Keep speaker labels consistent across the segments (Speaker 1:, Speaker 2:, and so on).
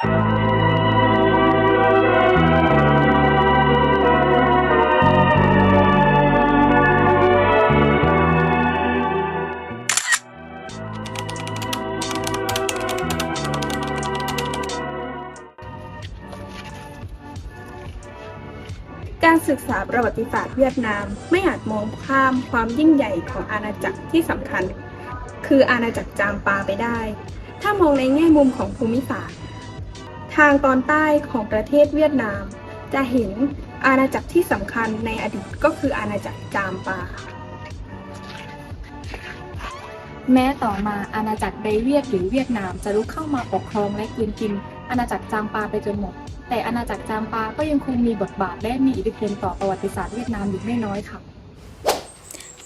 Speaker 1: การศึกษาประวัติศาสตร์เวียดนามไม่อาจมองข้ามความยิ่งใหญ่ของอาณาจักรที่สำคัญ คืออาณาจักรจามปาไปได้ ถ้ามองในแง่มุมของภูมิศาสตร์างตอนใต้ของประเทศเวียดนาม จะเห็นอาณาจักรที่สำคัญในอดีตก็คืออาณาจักรจามปา
Speaker 2: แม้ต่อมาอาณาจักรไดเวียดหรือเวียดนามจะลุกเข้ามาปกครองและกลืนกิน อาณาจักรจามปาไปจนหมด แต่อาณาจักรจามปาก็ยังคงมีบทบาทและมีอิทธิพลต่อประวัติศาสตร์เวียดนามอยู่ไม่น้อยค่ะ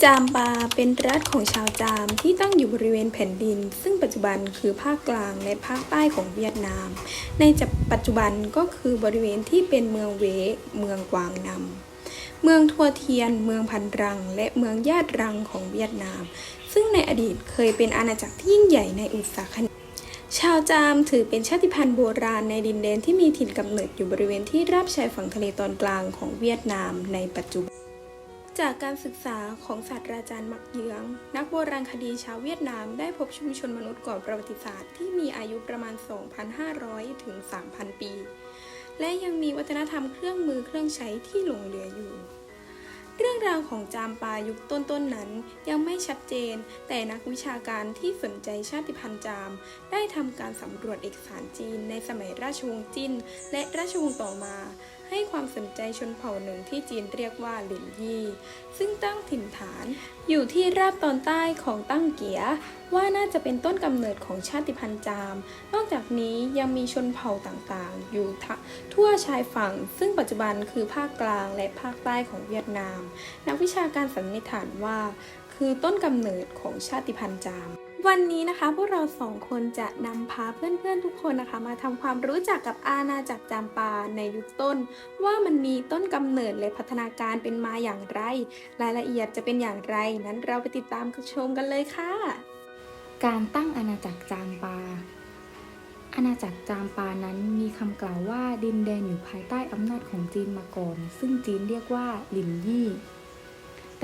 Speaker 1: จามปาเป็นรัฐของชาวจามที่ตั้งอยู่บริเวณแผ่นดิน ซึ่งปัจจุบันคือภาคกลางและภาคใต้ของเวียดนาม ในปัจจุบันก็คือบริเวณที่เป็นเมืองเว เมืองกวางนำเมืองทัวเทียน เมืองพันรัง และเมืองญาติรังของเวียดนาม ซึ่งในอดีตเคยเป็นอาณาจักรที่ยิ่งใหญ่ในอุตสาหกรรมชาวจามถือเป็นชาติพันธุ์โบราณในดินแดนที่มีถิ่นกำเนิดอยู่บริเวณที่ราบชายฝั่งทะเลตอนกลางของเวียดนามในปัจจุบัน จากการศึกษาของศาสตราจารย์มักเยือง นักโบราณคดีชาวเวียดนามได้พบชุมชนมนุษย์ก่อนประวัติศาสตร์ที่มีอายุประมาณ 2,500 ถึง 3,000 ปี และยังมีวัฒนธรรมเครื่องมือเครื่องใช้ที่หลงเหลืออยู่ เรื่องราวของจามปายุคต้นๆนนั้นยังไม่ชัดเจน แต่นักวิชาการที่สนใจชาติพันธุ์จาม ได้ทำการสำรวจเอกสารจีนในสมัยราชวงศ์จินและราชวงศ์ต่อมาให้ความสนใจชนเผ่าหนึ่งที่จีนเรียกว่าหลินยี่ ซึ่งตั้งถิ่นฐานอยู่ที่ราบตอนใต้ของตั้งเกียว่าน่าจะเป็นต้นกำเนิดของชาติพันธุ์จาม นอกจากนี้ยังมีชนเผ่าต่างๆ อยู่ทะทั่วชายฝั่ง ซึ่งปัจจุบันคือภาคกลางและภาคใต้ของเวียดนาม นักวิชาการสันนิษฐานว่า คือต้นกำเนิดของชาติพันธุ์จาม วันนี้นะคะพวกเราสองคนจะนำพาเพื่อนๆทุกคนนะคะ มาทำความรู้จักกับอาณาจักรจามปาในยุคต้น ว่ามันมีต้นกำเนิดและพัฒนาการเป็นมาอย่างไร รายละเอียดจะเป็นอย่างไร นั้นเราไปติดตามชมกันเลยค่ะ
Speaker 2: การตั้งอาณาจักรจามปา อาณาจักรจามปานั้นมีคำกล่าวว่าดินแดนอยู่ภายใต้อำนาจของจีนมาก่อน ซึ่งจีนเรียกว่าหลินยี่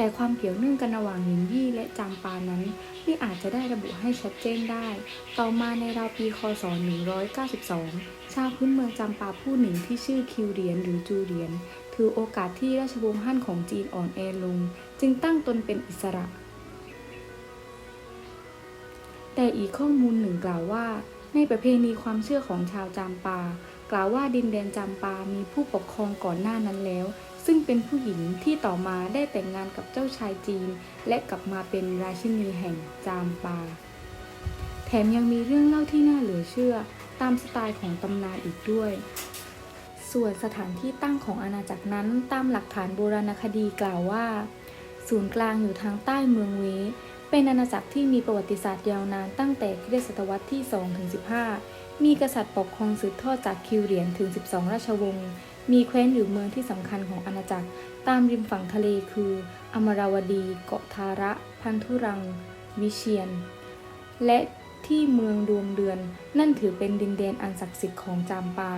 Speaker 2: แต่ความเกี่ยวเนื่องกันระหว่างหลินยี่และจามปานั้น ไม่อาจจะได้ระบุให้ชัดเจนได้ ต่อมาในราวปีคศ 192 ชาวพื้นเมืองจามปาผู้หนึ่งที่ชื่อคิวเรียนหรือจูเรียน ถือโอกาสที่ราชวงศ์ฮั่นของจีนอ่อนแอลง จึงตั้งตนเป็นอิสระ แต่อีกข้อมูลหนึ่งกล่าวว่า ในประเพณีความเชื่อของชาวจามปา กล่าวว่าดินแดนจามปามีผู้ปกครองก่อนหน้านั้นแล้ว ซึ่งเป็นผู้หญิงที่ต่อมาได้แต่งงานกับเจ้าชายจีน และกลับมาเป็นราชินีแห่งจามปา แถมยังมีเรื่องเล่าที่น่าเหลือเชื่อ ตามสไตล์ของตำนานอีกด้วย ส่วนสถานที่ตั้งของอาณาจักรนั้นตามหลักฐานโบราณคดีกล่าวว่า ศูนย์กลางอยู่ทางใต้เมืองเวเป็นอาณาจักรที่มีประวัติศาสตร์ยาวนานตั้งแต่คริสตศตวรรษที่ 2-15 มีกษัตริย์ปกครองสืบทอดจากคิวเหรียนถึง 12 ราชวงศ์ มีแคว้นหรือเมืองที่สำคัญของอาณาจักร ตามริมฝั่งทะเลคือ อมราวดี เกาะทาระ พันธุรัง วิเชียน และที่เมืองดวงเดือน นั่นถือเป็นดินแดนอันศักดิ์สิทธิ์ของจามปา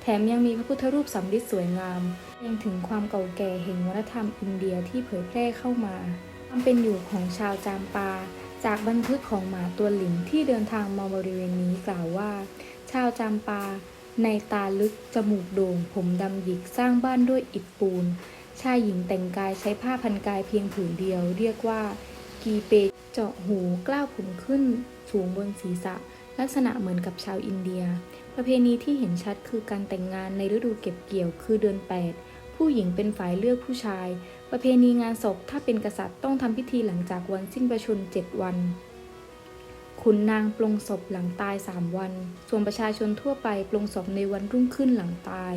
Speaker 2: แถมยังมีพระพุทธรูปสำริดสวยงาม ยังถึงความเก่าแก่แห่งวัฒนธรรมอินเดียที่เผยแพร่เข้ามา ความเป็นอยู่ของชาวจามปา จากบันทึกของหมาตัวหลิงที่เดินทางมาบริเวณนี้กล่าวว่า ชาวจามปา ในตาลึก จมูกโด่ง ผมดำหยิก สร้างบ้านด้วยอิฐปูน ชายหญิงแต่งกายใช้ผ้าพันกายเพียงผืนเดียว เรียกว่า กีเป เจาะหูกล้าวผมขึ้น สูงบนศีรษะ ลักษณะเหมือนกับชาวอินเดีย ประเพณีที่เห็นชัดคือการแต่งงานในฤดูเก็บเกี่ยวคือเดือน 8 ผู้หญิงเป็นฝ่ายเลือกผู้ชาย ประเพณีงานศพถ้าเป็นกษัตริย์ต้องทำพิธีหลังจากวันสิ้นประชนม์7วัน ขุนนางปลงศพหลังตาย 3 วัน ส่วนประชาชนทั่วไปปลงศพในวันรุ่งขึ้นหลังตาย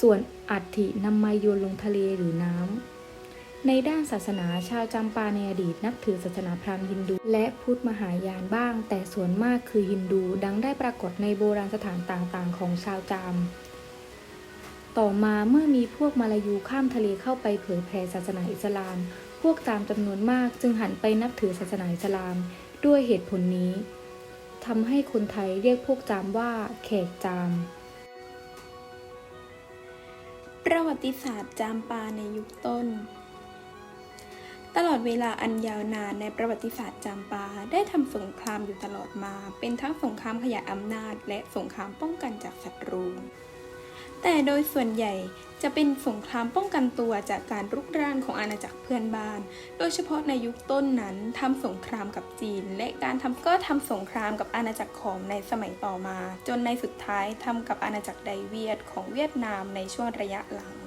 Speaker 2: ส่วนอัฐินำมาโยนลงทะเลหรือน้ำ ในด้านศาสนาชาวจำปาในอดีตนับถือศาสนาพราหมณ์ฮินดู และพุทธมหายานบ้าง แต่ส่วนมากคือฮินดู ดังได้ปรากฏในโบราณสถานต่างๆ ของชาวจามต่อมาเมื่อมีพวกมาลายูข้ามทะเลเข้าไปเผยแผ่ศาสนาอิสลาม พวกจามจำนวนมากจึงหันไปนับถือศาสนาอิสลาม ด้วยเหตุผลนี้ทำให้คนไทยเรียกพวกจามว่าแขกจาม
Speaker 1: ประวัติศาสตร์จามปาในยุคต้น ตลอดเวลาอันยาวนานในประวัติศาสตร์จามปาได้ทำสงครามอยู่ตลอดมา เป็นทั้งสงครามขยายอำนาจ และสงครามป้องกันจากศัตรู แต่โดยส่วนใหญ่จะเป็นสงครามป้องกันตัวจากการรุกรานของอาณาจักรเพื่อนบ้าน โดยเฉพาะในยุคต้นนั้นทำสงครามกับจีน และการทำก็ทำสงครามกับอาณาจักรขอมในสมัยต่อมา จนในสุดท้ายทำกับอาณาจักรไดเวียดของเวียดนามในช่วงระยะหลัง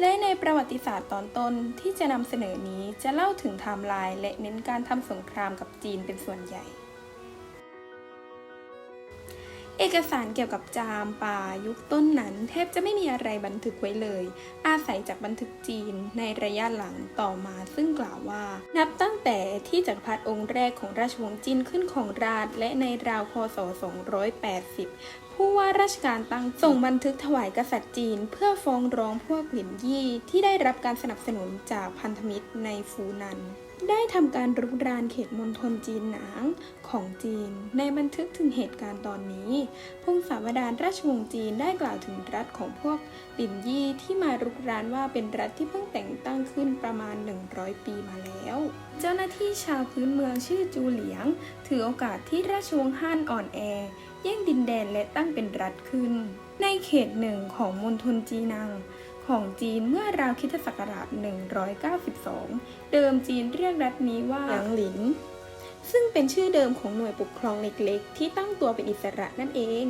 Speaker 1: และในประวัติศาสตร์ตอนต้นที่จะนำเสนอนี้จะเล่าถึงไทม์ไลน์และเน้นการทำสงครามกับจีนเป็นส่วนใหญ่ เอกสารเกี่ยวกับจามป่ายุคต้นนั้น แทบจะไม่มีอะไรบันทึกไว้เลย อาศัยจากบันทึกจีนในระยะหลังต่อมาซึ่งกล่าวว่า นับตั้งแต่ที่จักรพรรดิองค์แรกของราชวงศ์จีนขึ้นของราชและในราวคศ 280ผู้ว่าราชการตั้งส่งบันทึกถวายกษัตริย์จีน เพื่อฟ้องร้องพวกหลินยี่ที่ได้รับการสนับสนุนจากพันธมิตรในฟูนัน ได้ทำการรุกรานเขตมณฑลจีนหนางของจีน ในบันทึกถึงเหตุการณ์ตอนนี้พงศาวดารราชวงศ์จีนได้กล่าวถึงรัฐของพวกหลินยี่ที่มารุกรานว่าเป็นรัฐที่เพิ่งแต่งตั้งขึ้นประมาณ 100 ปีมาแล้ว เจ้าหน้าที่ชาวพื้นเมืองชื่อจูเหลียง ถือโอกาสที่ราชวงศ์ฮั่นอ่อนแอ แย่งดินแดนและตั้งเป็นรัฐขึ้น ในเขตหนึ่งของมณฑลจีนัง ของจีนเมื่อราวคริสตศักราช 192 เดิมจีนเรียกรัฐนี้ว่าหยางหลิน ซึ่งเป็นชื่อเดิมของหน่วยปกครองเล็กๆ ที่ตั้งตัวเป็นอิสระนั่นเอง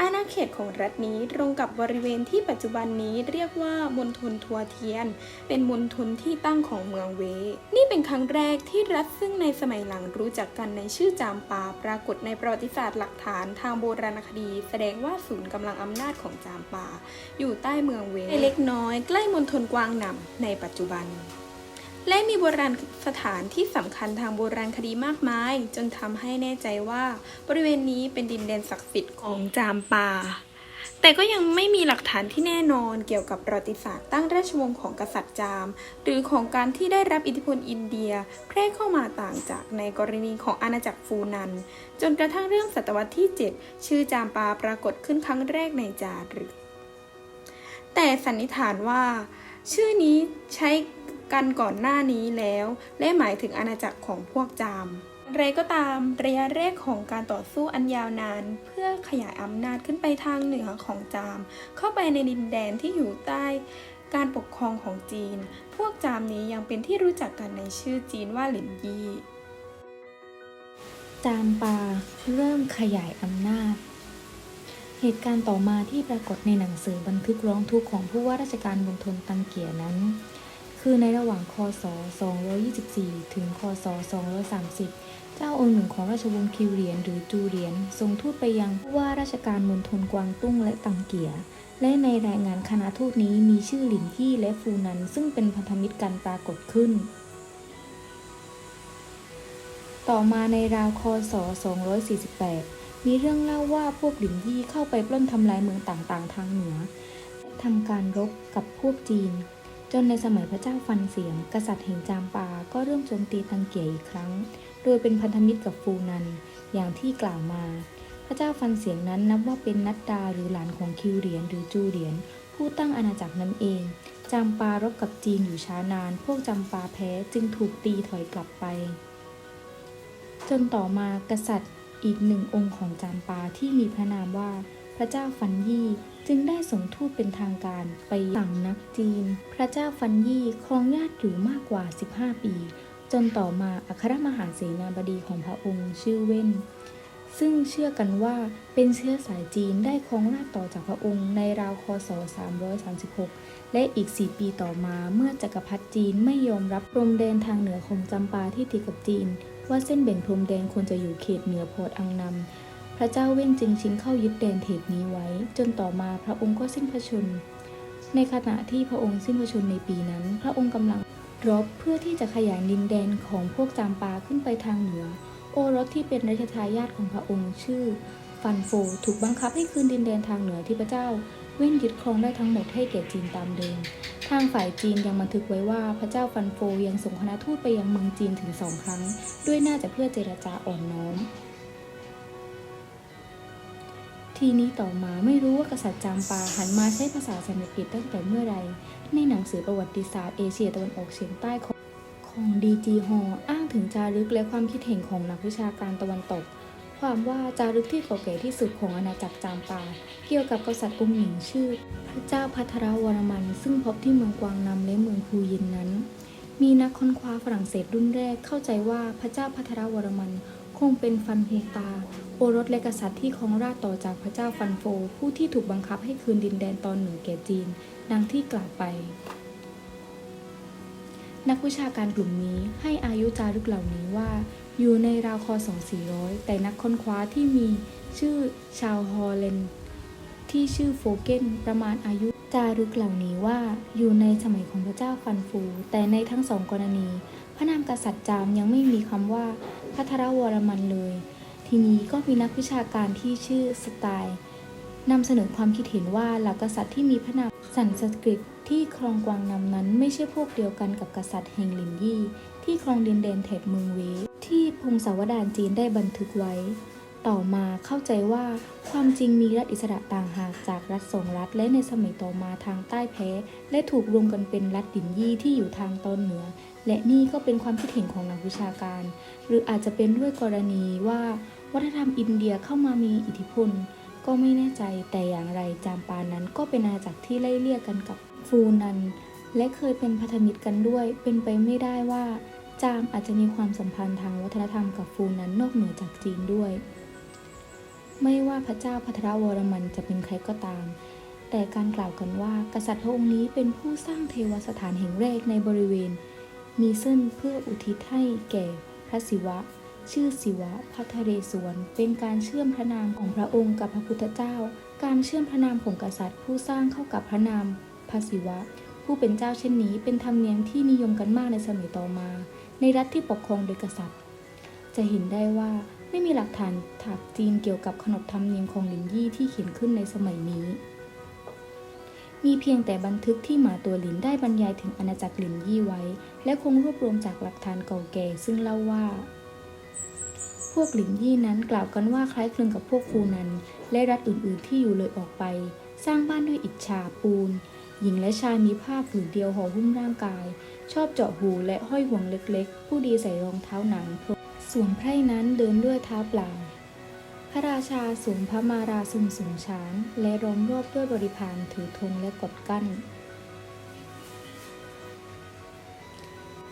Speaker 1: อาณาเขตของรัฐนี้ตรงกับบริเวณที่ปัจจุบันนี้เรียกว่ามณฑลทัวเทียน เป็นมณฑลที่ตั้งของเมืองเว นี่เป็นครั้งแรกที่รัฐซึ่งในสมัยหลังรู้จักกันในชื่อจามปาปรากฏในประวัติศาสตร์หลักฐานทางโบราณคดี แสดงว่าศูนย์กำลังอำนาจของจามปา อยู่ใต้เมืองเวเล็กน้อยใกล้มณฑลกวางหนำในปัจจุบัน และมีโบราณสถานที่สำคัญทางโบราณคดีมากมาย จนทำให้แน่ใจว่าบริเวณนี้เป็นดินแดนศักดิ์สิทธิ์ของจามปาแต่ก็ยังไม่มีหลักฐานที่แน่นอนเกี่ยวกับประวัติศาสตร์ตั้งราชวงศ์ของกษัตริย์จาม หรือของการที่ได้รับอิทธิพลอินเดีย แพร่เข้ามาต่างจากในกรณีของอาณาจักรฟูนัน จนกระทั่งเรื่องศตวรรษที่ 7 ชื่อจามปาปรากฏขึ้นครั้งแรกในจารึกแต่สันนิษฐานว่า ชื่อนี้ใช้ กันก่อนหน้านี้แล้ว และหมายถึงอาณาจักรของพวกจามไรก็ตามระยะแรกของการต่อสู้อันยาวนาน เพื่อขยายอำนาจขึ้นไปทางเหนือของจาม เข้าไปในดินแดนที่อยู่ใต้การปกครองของจีน พวกจามนี้ยังเป็นที่รู้จักกันในชื่อจีนว่าหลินยี่
Speaker 2: จามปาเริ่มขยายอำนาจ เหตุการณ์ต่อมาที่ปรากฏในหนังสือบันทึกร้องทุกข์ของผู้ว่าราชการมณฑลตังเกียนั้น คือในระหว่างคศ 224 ถึง คศ 230 เจ้าองค์หนึ่งของราชวงศ์คิวเหรียนหรือจูเหรียนทรงทูตไปยังผู้ว่าราชการมณฑลกวางตุ้งและตังเกีย และในรายงานคณะทูตนี้มีชื่อหลินยี่และฟูนัน ซึ่งเป็นพันธมิตรกันปรากฏขึ้น ต่อมาในราวคศ 248 มีเรื่องเล่าว่าพวกหลินยี่เข้าไปปล้นทำลายเมืองต่างๆ ทางเหนือและทำการรบกับพวกจีน จนในสมัยพระเจ้าฟันเสียง กษัตริย์แห่งจามปา ก็เริ่มโจมตีตังเกียอีกครั้ง โดยเป็นพันธมิตรกับฟูนัน อย่างที่กล่าวมา พระเจ้าฟันเสียงนั้นนับว่าเป็นนัดดาหรือหลานของคิวเหรียนหรือจูเหรียนผู้ตั้งอาณาจักรนั้นเอง จามปารบกับจีนอยู่ช้านาน พวกจามปาแพ้จึงถูกตีถอยกลับไป จนต่อมากษัตริย์อีกหนึ่งองค์ของจามปาที่มีพระนามว่าพระเจ้าฟันยี่ จึงได้ส่งทูตเป็นทางการไปสั่งนักจีน พระเจ้าฟันยี่ครองราชย์อยู่มากกว่า 15 ปี จนต่อมาอัครมหาเสนาบดีของพระองค์ชื่อเว่น ซึ่งเชื่อกันว่าเป็นเชื้อสายจีนได้ครองราชต่อจากพระองค์ในราวคศ 336 และอีก 4 ปีต่อมาเมื่อจักรพรรดิจีนไม่ยอมรับพรมแดนทางเหนือของจำปาที่ติดกับจีน ว่าเส้นแบ่งพรมแดนควรจะอยู่เขตเหนือโพธิ์อังนำ ระเจ้าเว่นจึงชิงเข้ายึดแดนเขตนี้ไว้ จนต่อมาพระองค์ก็สิ้นพระชน ในขณะที่พระองค์สิ้นพระชนในปีนั้น พระองค์กำลังรบเพื่อที่จะขยายดินแดนของพวกจามปาขึ้นไปทางเหนือ โอรสที่เป็นรัชทายาทของพระองค์ชื่อ ฟันโฟ ถูกบังคับให้คืนดินแดนทางเหนือที่พระเจ้า เว่นยึดครองได้ทั้งหมดให้แก่จีนตามเดิมทางฝ่ายจีนยังบันทึกไว้ว่าพระเจ้าฟันโฟยังส่งคณะทูตไปยังเมืองจีนถึงสองครั้ง ด้วยน่าจะเพื่อเจรจาอ่อนน้อม ทีนี้ต่อมาไม่รู้ว่ากษัตริย์จามปาหันมาใช้ภาษาสันสกฤตตั้งแต่เมื่อไรในหนังสือประวัติศาสตร์เอเชียตะวันออกเฉียงใต้ของของดีจีฮออ้างถึงจารึกและความคิดเห็นของนักวิชาการตะวันตก ความว่าจารึกที่เก่าแก่ที่สุดของอาณาจักรจามปา เกี่ยวกับกษัตริย์องค์หญิงชื่อ พระเจ้าพัทรวรมัน ซึ่งพบที่เมืองกวางนำและเมืองพูยินนั้น มีนักค้นคว้าฝรั่งเศสรุ่นแรกเข้าใจว่าพระเจ้าพัทรวรมัน คงเป็นฟันฮูตา โอรสและกษัตริย์ที่ครองราชต่อจากพระเจ้าฟันโฟ ผู้ที่ถูกบังคับให้คืนดินแดนตอนเหนึ่งแก่จีน ดังที่กล่าวไป นักวิชาการกลุ่มนี้ให้อายุจารึกเหล่านี้ว่า อยู่ในราวคศ2400 แต่นักค้นคว้าที่มีชื่อชาวฮอลแลนด์ที่ชื่อโฟเกนประมาณอายุจารึกเหล่านี้ว่าอยู่ในสมัยของพระเจ้าฟันฟู แต่ในทั้งสองกรณี พระนามกษัตริย์จามยังไม่มีคำว่า พัทรวรมันเลย ทีนี้ก็มีนักวิชาการที่ชื่อสไตล์นำเสนอความคิดเห็นว่าเหล่ากษัตริย์ที่มีพระนามสันสกฤตที่ครองกวางนำนั้นไม่ใช่พวกเดียวกันกับกษัตริย์แห่งหลินยี่ ที่ครองดินแดนแถบเมืองเว ที่พงศาวดารจีนได้บันทึกไว้ ต่อมาเข้าใจว่าความจริงมีรัฐอิสระต่างหากจากรัฐสองรัฐ และในสมัยต่อมาทางใต้แพ้ และถูกรวมกันเป็นรัฐดินยี่ที่อยู่ทางตอนเหนือ และนี่ก็เป็นความคิดเห็นของนักวิชาการ หรืออาจจะเป็นด้วยกรณีว่าวัฒนธรรมอินเดียเข้ามามีอิทธิพล ก็ไม่แน่ใจแต่อย่างไรจามปานั้นก็เป็นอาณาจักรที่ไล่เลี่ยกันกับฟูนัน และเคยเป็นพันธมิตรกันด้วย เป็นไปไม่ได้ว่า จามอาจจะมีความสัมพันธ์ทางวัฒนธรรมกับฟูนันนอกเหนือจากจีนด้วย ไม่ว่าพระเจ้าพัทรวรมันจะเป็นใครก็ตาม แต่การกล่าวกันว่ากษัตริย์พระองค์นี้เป็นผู้สร้างเทวสถานแห่งแรกในบริเวณมีเส้นเพื่ออุทิศให้แก่ พระศิวะ ชื่อศิวะพัทเรศวรเป็นการเชื่อมพระนามของพระองค์กับพระพุทธเจ้า การเชื่อมพระนามของกษัตริย์ผู้สร้างเข้ากับพระนามพระศิวะ ผู้เป็นเจ้าเช่นนี้เป็นธรรมเนียมที่นิยมกันมากในสมัยต่อมา ในรัฐที่ปกครองโดยกษัตริย์ จะเห็นได้ว่าไม่มีหลักฐานถากจีนเกี่ยวกับขนบธรรมเนียมของหลินยี่ที่เขียนขึ้นในสมัยนี้ มีเพียงแต่บันทึกที่หมาตัวหลินได้บรรยายถึงอาณาจักรหลินยี่ไว้ และคงรวบรวมจากหลักฐานเก่าแก่ซึ่งเล่าว่า พวกหลินยี่นั้นกล่าวกันว่าคล้ายคลึงกับพวกฟูนัน และรัฐอื่นๆที่อยู่เลยออกไป สร้างบ้านด้วยอิฐฉาปูน หญิงและชายมีผ้าผืนเดียวห่อหุ้มร่างกาย ชอบเจาะหูและห้อยห่วงเล็กๆ ผู้ดีใส่รองเท้าหนังส่วนไพร่นั้นเดินด้วยเท้าเปล่า พระราชาสวมพระมาราทรงสูงช้างและล้อมรอบด้วยบริพารถือธงและกดกั้น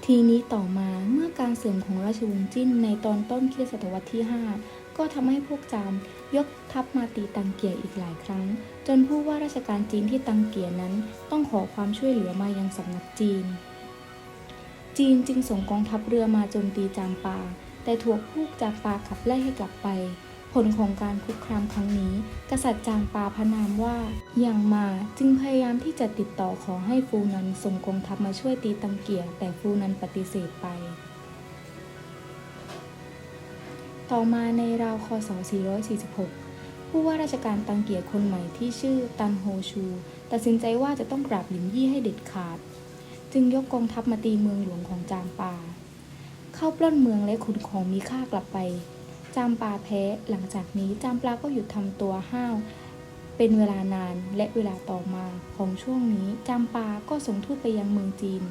Speaker 2: ทีนี้ต่อมาเมื่อการเสื่อมของราชวงศ์จิ้นในตอนต้นคริสตศตวรรษที่ 5 ก็ทำให้พวกจามยกทัพมาตีตังเกียอีกหลายครั้ง จนผู้ว่าราชการจีนที่ตังเกียนั้นต้องขอความช่วยเหลือมายังสำนักจีน จีนจึงส่งกองทัพเรือมาโจมตีจามปา แต่ถูกพวกจามปาขับไล่ให้กลับไป ผลของการคุกคามครั้งนี้ กษัตริย์จางปาพนามว่าอย่างมาจึงพยายามที่จะติดต่อขอให้ฟูนันส่งกองทัพมาช่วยตีตังเกียแต่ฟูนันปฏิเสธไป ต่อมาในราวคศ 446 ผู้ว่าราชการตังเกียคนใหม่ที่ชื่อตันโฮชู ตัดสินใจว่าจะต้องปราบหลินยี่ให้เด็ดขาด จึงยกกองทัพมาตีเมืองหลวงของจามปา เข้าปล้นเมืองและขนของมีค่ากลับไป จามปาแพ้ หลังจากนี้จามปาก็หยุดทำตัวห้าว เป็นเวลานานและเวลาต่อมาของช่วงนี้จามปาก็ส่งทูตไปยังเมืองจีน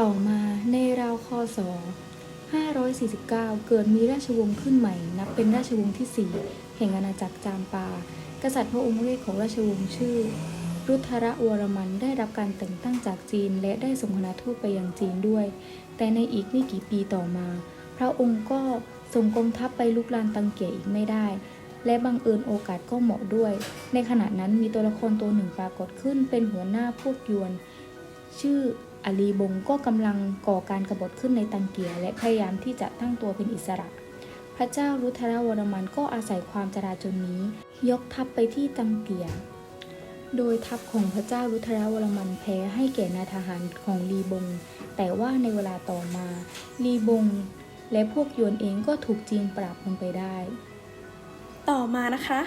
Speaker 2: ต่อมาในราวคศ549 เกิดมีราชวงศ์ขึ้นใหม่ นับเป็นราชวงศ์ที่ 4 แห่งอาณาจักรจามปา กษัตริย์พระองค์แรกของราชวงศ์ชื่อ รุทรวรมันได้รับการแต่งตั้งจากจีน และได้ส่งคณะทูตไปยังจีนด้วย แต่ในอีกไม่กี่ปีต่อมา พระองค์ก็ ส่งกองทัพไปลุกลานตังเกียอีกไม่ได้ และบังเอิญโอกาสก็เหมาะด้วย ในขณะนั้นมีตัวละครตัวหนึ่งปรากฏขึ้นเป็นหัวหน้าพวกยวน ชื่ออาลีบงก็กำลังก่อการกรบฏขึ้นในตังเกียและพยายามที่จะตั้งตัวเป็นอิสระ พระเจ้ารุทรวรมันก็อาศัยความจราจนนี้ ยกทัพไปที่ตังเกียโดยทัพของพระเจ้ารุทรวรมันแพ้ให้แก่นายทหารของลีบง แต่ว่าในเวลาต่อมา ลีบง และพวกยวนเองก็ถูกจีนปราบลงไปได้
Speaker 1: ต่อมานะคะ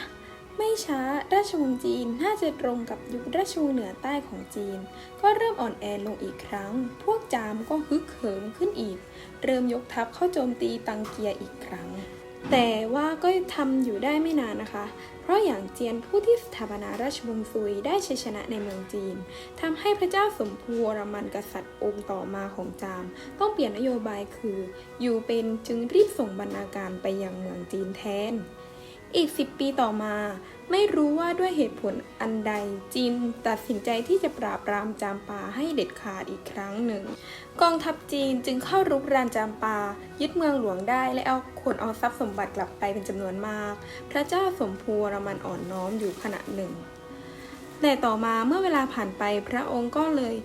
Speaker 1: ไม่ช้าราชวงศ์จีนน่าจะตรงกับยุคราชวงศ์เหนือใต้ของจีน ก็เริ่มอ่อนแอลงอีกครั้ง พวกจามก็ฮึกเหิมขึ้นอีก เริ่มยกทัพเข้าโจมตีตังเกียอีกครั้ง แต่ว่าก็ทำอยู่ได้ไม่นานนะคะ เพราะอย่างเจียนผู้ที่สถาปนาราชวงศ์ซุยได้ชัยชนะในเมืองจีนทำให้พระเจ้าสมภูวรมันกษัตริย์องค์ต่อมาของจาม ต้องเปลี่ยนนโยบายคือ อยู่เป็นจึงรีบส่งบรรณาการไปยังเมืองจีนแทน อีก 10 ปีต่อมา ไม่รู้ว่าด้วยเหตุผลอันใดจีนตัดสินใจที่จะปราบปรามจามปาให้เด็ดขาดอีกครั้งหนึ่ง กองทัพจีนจึงเข้ารุกรานจามปา ยึดเมืองหลวงได้และเอาขนเอาทรัพย์สมบัติกลับไปเป็นจำนวนมาก พระเจ้าสมภูรมันอ่อนน้อมอยู่ขณะหนึ่ง แต่ต่อมาเมื่อเวลาผ่านไปพระองค์ก็เลย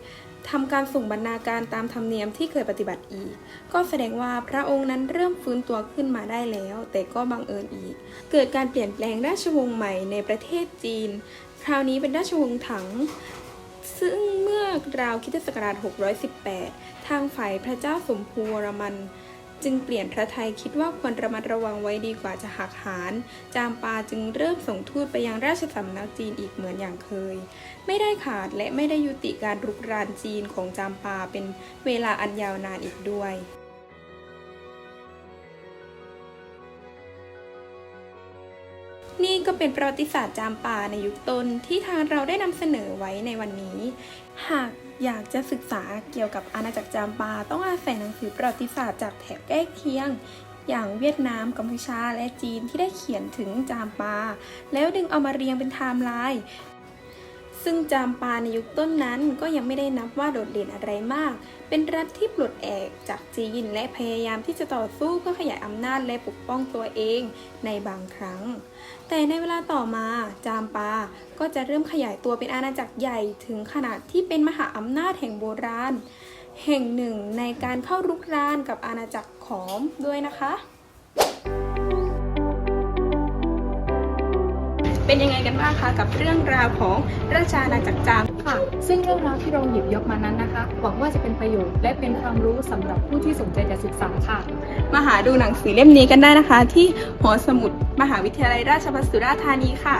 Speaker 1: ทำการส่งบรรณาการตามธรรมเนียมที่เคยปฏิบัติอีก ก็แสดงว่าพระองค์นั้นเริ่มฟื้นตัวขึ้นมาได้แล้ว แต่ก็บังเอิญอีก เกิดการเปลี่ยนแปลงราชวงศ์ใหม่ในประเทศจีน คราวนี้เป็นราชวงศ์ถัง ซึ่งเมื่อราวคริสตศักราช 618 ทางฝ่ายพระเจ้าสมภูวรมัน จึงเปลี่ยนพระทัยคิดว่าควรระมัดระวังไว้ดีกว่าจะหักหาน จามปาจึงเริ่มส่งทูตไปยังราชสำนักจีนอีกเหมือนอย่างเคย ไม่ได้ขาดและไม่ได้ยุติการรุกรานจีนของจามปาเป็นเวลาอันยาวนานอีกด้วยนี่ก็เป็นประวัติศาสตร์จามปาในยุคต้นที่ทางเราได้นำเสนอไว้ในวันนี้ หาก อยากจะศึกษาเกี่ยวกับอาณาจักรจามปา ต้องอาศัยหนังสือประวัติศาสตร์จากแถบใกล้เคียง อย่างเวียดนาม กัมพูชา และจีนที่ได้เขียนถึงจามปา แล้วดึงเอามาเรียงเป็นไทม์ไลน์ซึ่งจามปาในยุคต้นนั้นก็ยังไม่ได้นับว่าโดดเด่นอะไรมาก เป็นรัฐที่ปลดแอกจากจีนและพยายามที่จะต่อสู้เพื่อขยายอำนาจและปกป้องตัวเองในบางครั้ง แต่ในเวลาต่อมาจามปาก็จะเริ่มขยายตัวเป็นอาณาจักรใหญ่ถึงขนาดที่เป็นมหาอำนาจแห่งโบราณ แห่งหนึ่งในการเข้ารุกรานกับอาณาจักรขอมด้วยนะคะ เป็นยังไงกันบ้างคะกับเรื่องราวของราชอาณาจักรจาม
Speaker 2: ค่ะ ซึ่งเรื่องราวที่เราหยิบยกมานั้นนะคะ หวังว่าจะเป็นประโยชน์และเป็นความรู้สำหรับผู้ที่สนใจจะศึกษาค่ะ
Speaker 1: มาหาดูหนังสือเล่มนี้กันได้นะคะ ที่หอสมุดมหาวิทยาลัยราชภัฏสุราษฎร์ธานีค่ะ